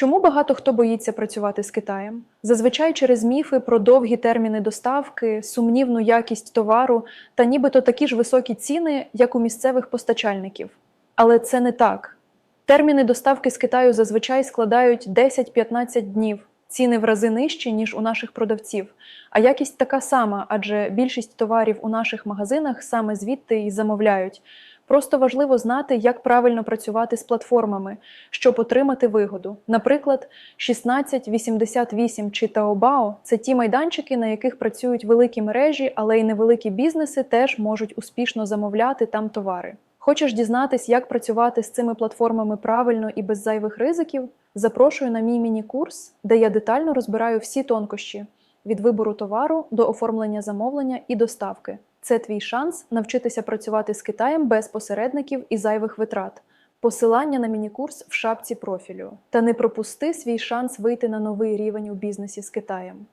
Чому багато хто боїться працювати з Китаєм? Зазвичай через міфи про довгі терміни доставки, сумнівну якість товару та нібито такі ж високі ціни, як у місцевих постачальників. Але це не так. Терміни доставки з Китаю зазвичай складають 10-15 днів. Ціни в рази нижчі, ніж у наших продавців. А якість така сама, адже більшість товарів у наших магазинах саме звідти і замовляють. Просто важливо знати, як правильно працювати з платформами, щоб отримати вигоду. Наприклад, 1688 чи Taobao – це ті майданчики, на яких працюють великі мережі, але й невеликі бізнеси теж можуть успішно замовляти там товари. Хочеш дізнатись, як працювати з цими платформами правильно і без зайвих ризиків? Запрошую на мій міні-курс, де я детально розбираю всі тонкощі від вибору товару до оформлення замовлення і доставки. Це твій шанс навчитися працювати з Китаєм без посередників і зайвих витрат. Посилання на міні-курс в шапці профілю. Та не пропусти свій шанс вийти на новий рівень у бізнесі з Китаєм.